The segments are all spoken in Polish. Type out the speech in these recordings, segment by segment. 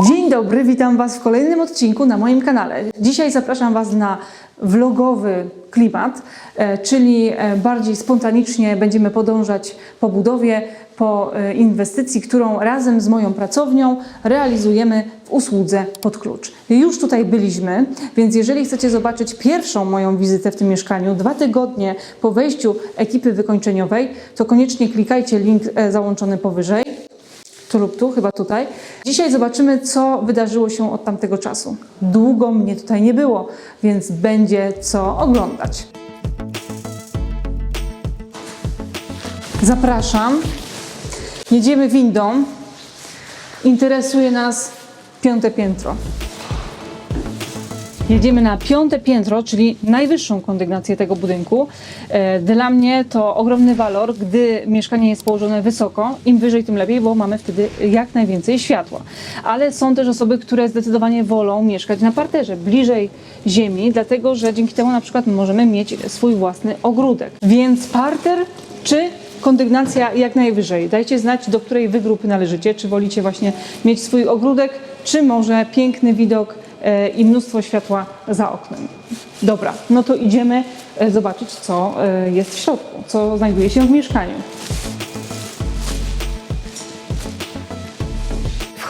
Dzień dobry, witam Was w kolejnym odcinku na moim kanale. Dzisiaj zapraszam Was na vlogowy klimat, e, czyli e, bardziej spontanicznie będziemy podążać po budowie, po e, inwestycji, którą razem z moją pracownią realizujemy w usłudze pod klucz. Już tutaj byliśmy, więc jeżeli chcecie zobaczyć pierwszą moją wizytę w tym mieszkaniu, dwa tygodnie po wejściu ekipy wykończeniowej, to koniecznie klikajcie link załączony powyżej tu lub tu, chyba tutaj. Dzisiaj zobaczymy, co wydarzyło się od tamtego czasu. Długo mnie tutaj nie było, więc będzie co oglądać. Zapraszam. Jedziemy windą. Interesuje nas piąte piętro. Jedziemy na piąte piętro, czyli najwyższą kondygnację tego budynku. E, Dla mnie to ogromny walor, gdy mieszkanie jest położone wysoko. Im wyżej, tym lepiej, bo mamy wtedy jak najwięcej światła. Ale są też osoby, które zdecydowanie wolą mieszkać na parterze, bliżej ziemi, dlatego że dzięki temu na przykład możemy mieć swój własny ogródek. Więc parter czy kondygnacja jak najwyżej. Dajcie znać, do której wy grupy należycie. Czy wolicie właśnie mieć swój ogródek, czy może piękny widok i mnóstwo światła za oknem. Dobra, no to idziemy e, zobaczyć, co e, jest w środku, co znajduje się w mieszkaniu.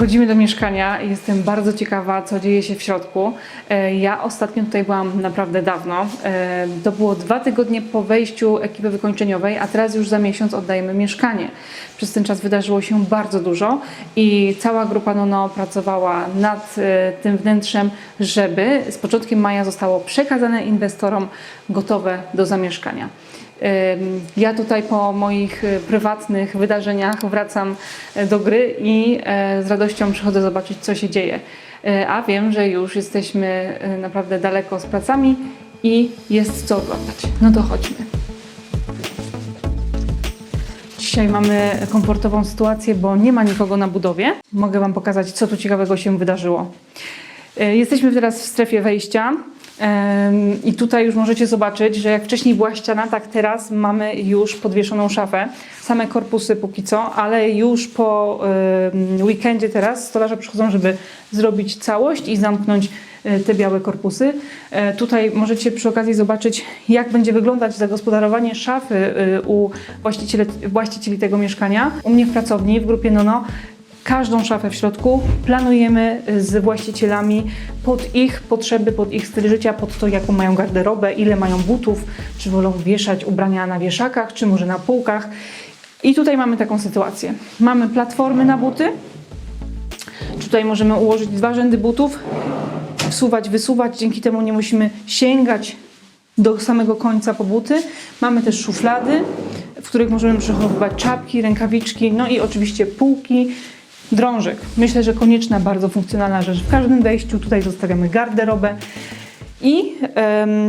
Wchodzimy do mieszkania i jestem bardzo ciekawa, co dzieje się w środku. E, Ja ostatnio tutaj byłam naprawdę dawno. E, To było dwa tygodnie po wejściu ekipy wykończeniowej, a teraz już za miesiąc oddajemy mieszkanie. Przez ten czas wydarzyło się bardzo dużo i cała grupa Nono pracowała nad e, tym wnętrzem, żeby z początkiem maja zostało przekazane inwestorom gotowe do zamieszkania. Ja tutaj po moich y, prywatnych wydarzeniach wracam e, do gry i e, z radością przychodzę zobaczyć, co się dzieje. E, A wiem, że już jesteśmy e, naprawdę daleko z pracami i jest co oglądać. No to chodźmy. Dzisiaj mamy komfortową sytuację, bo nie ma nikogo na budowie. Mogę Wam pokazać, co tu ciekawego się wydarzyło. E, Jesteśmy teraz w strefie wejścia. I tutaj już możecie zobaczyć, że jak wcześniej była ściana, tak teraz mamy już podwieszoną szafę. Same korpusy póki co, ale już po weekendzie teraz stolarze przychodzą, żeby zrobić całość i zamknąć e, te białe korpusy. E, Tutaj możecie przy okazji zobaczyć, jak będzie wyglądać zagospodarowanie szafy e, u właścicieli, właścicieli tego mieszkania. U mnie w pracowni, w grupie Nono, każdą szafę w środku planujemy z właścicielami pod ich potrzeby, pod ich styl życia, pod to, jaką mają garderobę, ile mają butów, czy wolą wieszać ubrania na wieszakach, czy może na półkach. I tutaj mamy taką sytuację. Mamy platformy na buty. Tutaj możemy ułożyć dwa rzędy butów, wsuwać, wysuwać. Dzięki temu nie musimy sięgać do samego końca po buty. Mamy też szuflady, w których możemy przechowywać czapki, rękawiczki, no i oczywiście półki, drążek. Myślę, że konieczna, bardzo funkcjonalna rzecz. W każdym wejściu tutaj zostawiamy garderobę. I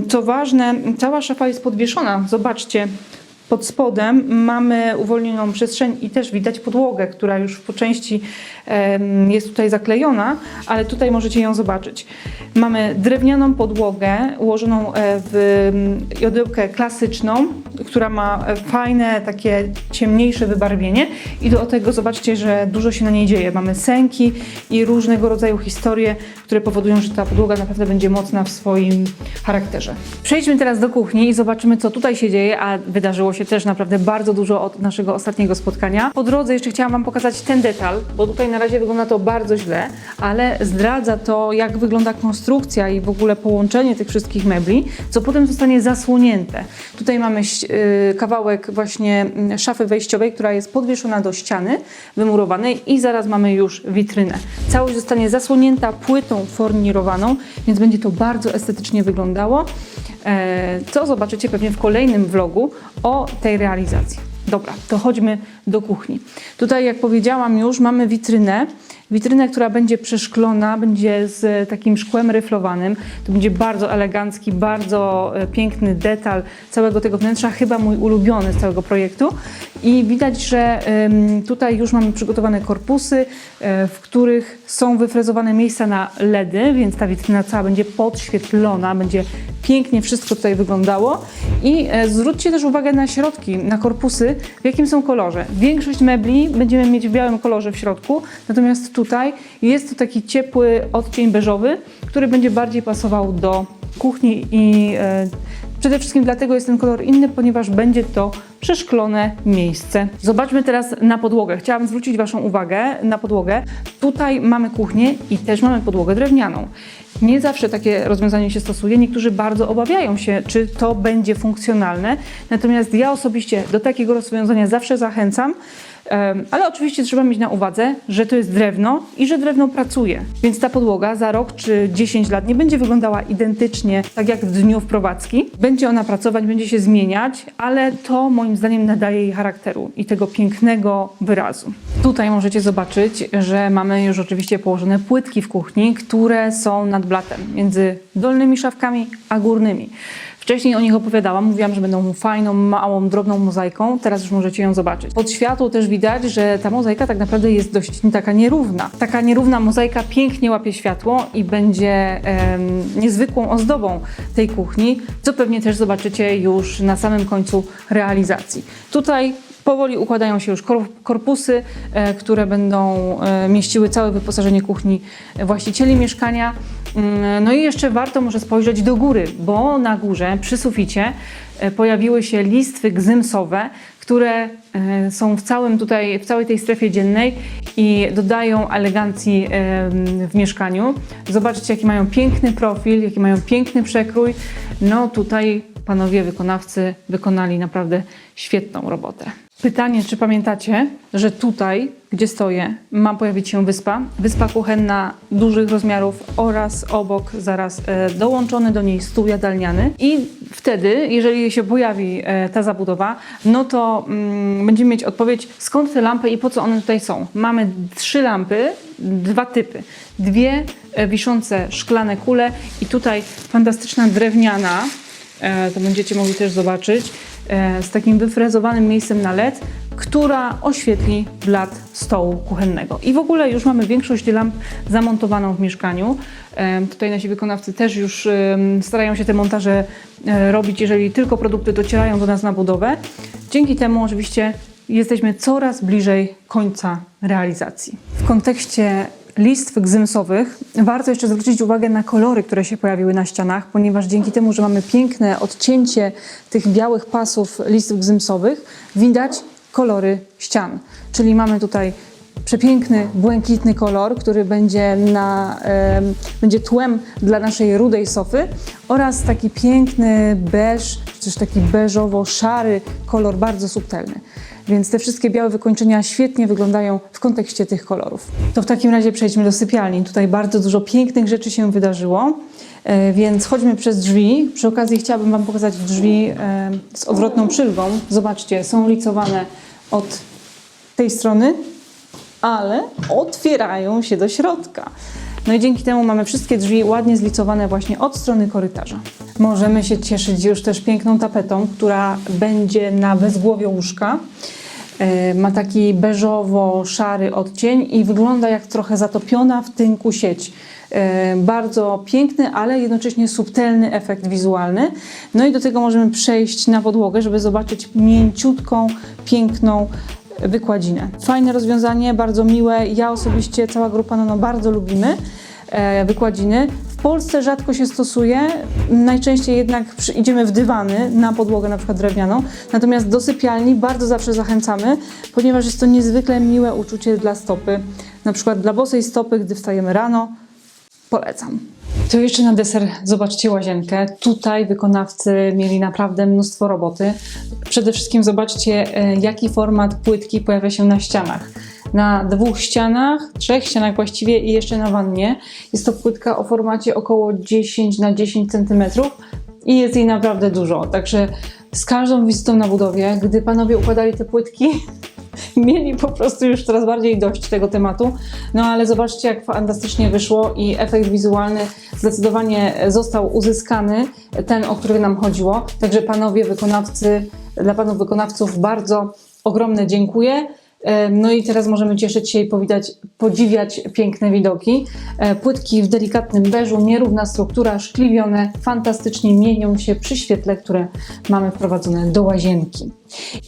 co ważne, cała szafa jest podwieszona. Zobaczcie, pod spodem mamy uwolnioną przestrzeń i też widać podłogę, która już po części jest tutaj zaklejona, ale tutaj możecie ją zobaczyć. Mamy drewnianą podłogę ułożoną e, w jodełkę klasyczną, która ma fajne, takie ciemniejsze wybarwienie i do tego zobaczcie, że dużo się na niej dzieje. Mamy sęki i różnego rodzaju historie, które powodują, że ta podłoga naprawdę będzie mocna w swoim charakterze. Przejdźmy teraz do kuchni i zobaczymy, co tutaj się dzieje, a wydarzyło się też naprawdę bardzo dużo od naszego ostatniego spotkania. Po drodze jeszcze chciałam Wam pokazać ten detal, bo tutaj na razie wygląda to bardzo źle, ale zdradza to, jak wygląda konstrukcja i w ogóle połączenie tych wszystkich mebli, co potem zostanie zasłonięte. Tutaj mamy y, kawałek właśnie mm, szafy wejściowej, która jest podwieszona do ściany wymurowanej i zaraz mamy już witrynę. Całość zostanie zasłonięta płytą fornirowaną, więc będzie to bardzo estetycznie wyglądało, co zobaczycie pewnie w kolejnym vlogu o tej realizacji. Dobra, to chodźmy do kuchni. Tutaj, jak powiedziałam już, mamy witrynę. Witrynę, która będzie przeszklona, będzie z takim szkłem ryflowanym. To będzie bardzo elegancki, bardzo e, piękny detal całego tego wnętrza, chyba mój ulubiony z całego projektu. I widać, że tutaj już mamy przygotowane korpusy, e, w których są wyfrezowane miejsca na LEDy, więc ta witryna cała będzie podświetlona, będzie pięknie wszystko tutaj wyglądało. I e, zwróćcie też uwagę na środki, na korpusy, w jakim są kolorze. Większość mebli będziemy mieć w białym kolorze w środku, natomiast tutaj. Jest to taki ciepły odcień beżowy, który będzie bardziej pasował do kuchni i e, przede wszystkim dlatego jest ten kolor inny, ponieważ będzie to przeszklone miejsce. Zobaczmy teraz na podłogę. Chciałam zwrócić Waszą uwagę na podłogę. Tutaj mamy kuchnię i też mamy podłogę drewnianą. Nie zawsze takie rozwiązanie się stosuje. Niektórzy bardzo obawiają się, czy to będzie funkcjonalne. Natomiast ja osobiście do takiego rozwiązania zawsze zachęcam. Ale oczywiście trzeba mieć na uwadze, że to jest drewno i że drewno pracuje. Więc ta podłoga za rok czy 10 lat nie będzie wyglądała identycznie tak jak w dniu wprowadzki. Będzie ona pracować, będzie się zmieniać, ale to moim zdaniem nadaje jej charakteru i tego pięknego wyrazu. Tutaj możecie zobaczyć, że mamy już oczywiście położone płytki w kuchni, które są nad blatem między dolnymi szafkami a górnymi. Wcześniej o nich opowiadałam, mówiłam, że będą fajną, małą, drobną mozaiką. Teraz już możecie ją zobaczyć. Pod światło też widać, że ta mozaika tak naprawdę jest dość taka nierówna. Taka nierówna mozaika pięknie łapie światło i będzie em, niezwykłą ozdobą tej kuchni, co pewnie też zobaczycie już na samym końcu realizacji. Tutaj Powoli układają się już kor- korpusy, e, które będą e, mieściły całe wyposażenie kuchni właścicieli mieszkania. Mm, No i jeszcze warto może spojrzeć do góry, bo na górze przy suficie e, pojawiły się listwy gzymsowe, które są w całym tutaj, w całej tej strefie dziennej i dodają elegancji w mieszkaniu. Zobaczcie, jaki mają piękny profil, jaki mają piękny przekrój. No tutaj panowie wykonawcy wykonali naprawdę świetną robotę. Pytanie, czy pamiętacie, że tutaj, gdzie stoję, ma pojawić się wyspa? Wyspa kuchenna dużych rozmiarów oraz obok zaraz e, dołączony do niej stół jadalniany. I wtedy, jeżeli się pojawi e, ta zabudowa, no to mm, będziemy mieć odpowiedź, skąd te lampy i po co one tutaj są. Mamy trzy lampy, dwa typy. Dwie e, wiszące szklane kule i tutaj fantastyczna drewniana, to będziecie mogli też zobaczyć, e, z takim wyfrezowanym miejscem na LED, która oświetli blat stołu kuchennego. I w ogóle już mamy większość lamp zamontowaną w mieszkaniu. E, Tutaj nasi wykonawcy też już starają się te montaże e, robić, jeżeli tylko produkty docierają do nas na budowę. Dzięki temu oczywiście jesteśmy coraz bliżej końca realizacji. W kontekście listw gzymsowych warto jeszcze zwrócić uwagę na kolory, które się pojawiły na ścianach, ponieważ dzięki temu, że mamy piękne odcięcie tych białych pasów listw gzymsowych, widać kolory ścian. Czyli mamy tutaj przepiękny, błękitny kolor, który będzie, na, będzie tłem dla naszej rudej sofy oraz taki piękny beż, czy też taki beżowo-szary kolor, bardzo subtelny. Więc te wszystkie białe wykończenia świetnie wyglądają w kontekście tych kolorów. To w takim razie przejdźmy do sypialni. Tutaj bardzo dużo pięknych rzeczy się wydarzyło, e, więc chodźmy przez drzwi. Przy okazji chciałabym Wam pokazać drzwi e, z odwrotną przylgą. Zobaczcie, są licowane od tej strony, ale otwierają się do środka. No i dzięki temu mamy wszystkie drzwi ładnie zlicowane właśnie od strony korytarza. Możemy się cieszyć już też piękną tapetą, która będzie na wezgłowie łóżka. E, Ma taki beżowo-szary odcień i wygląda jak trochę zatopiona w tynku sieć. E, Bardzo piękny, ale jednocześnie subtelny efekt wizualny. No i do tego możemy przejść na podłogę, żeby zobaczyć mięciutką, piękną wykładzinę. Fajne rozwiązanie, bardzo miłe. Ja osobiście, cała grupa Nono bardzo lubimy e, wykładziny. W Polsce rzadko się stosuje, najczęściej jednak idziemy w dywany na podłogę na przykład drewnianą, natomiast do sypialni bardzo zawsze zachęcamy, ponieważ jest to niezwykle miłe uczucie dla stopy, na przykład dla bosej stopy, gdy wstajemy rano, polecam. To jeszcze na deser zobaczcie łazienkę. Tutaj wykonawcy mieli naprawdę mnóstwo roboty. Przede wszystkim zobaczcie, e, jaki format płytki pojawia się na ścianach. Na dwóch ścianach, trzech ścianach właściwie i jeszcze na wannie. Jest to płytka o formacie około 10 na 10 cm i jest jej naprawdę dużo. Także z każdą wizytą na budowie, gdy panowie układali te płytki, mieli po prostu już coraz bardziej dość tego tematu. No ale zobaczcie, jak fantastycznie wyszło i efekt wizualny zdecydowanie został uzyskany, ten, o który nam chodziło. Także panowie wykonawcy, dla panów wykonawców bardzo ogromne dziękuję. No i teraz możemy cieszyć się i powitać, podziwiać piękne widoki. E, Płytki w delikatnym beżu, nierówna struktura, szkliwione, fantastycznie mienią się przy świetle, które mamy wprowadzone do łazienki.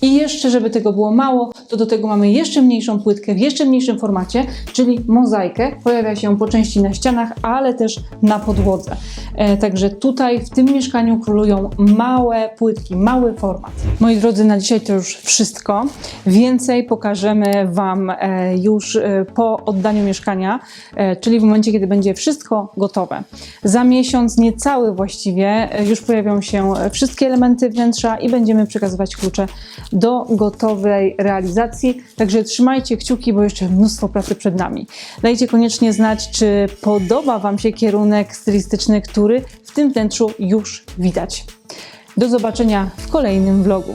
I jeszcze, żeby tego było mało, to do tego mamy jeszcze mniejszą płytkę w jeszcze mniejszym formacie, czyli mozaikę. Pojawia się po części na ścianach, ale też na podłodze. E, także tutaj w tym mieszkaniu królują małe płytki, mały format. Moi drodzy, na dzisiaj to już wszystko. Więcej pokażemy Wam e, już e, po oddaniu mieszkania, e, czyli w momencie, kiedy będzie wszystko gotowe. Za miesiąc, niecały właściwie, e, już pojawią się wszystkie elementy wnętrza i będziemy przekazywać klucze do gotowej realizacji. Także trzymajcie kciuki, bo jeszcze mnóstwo pracy przed nami. Dajcie koniecznie znać, czy podoba Wam się kierunek stylistyczny, który w tym wnętrzu już widać. Do zobaczenia w kolejnym vlogu.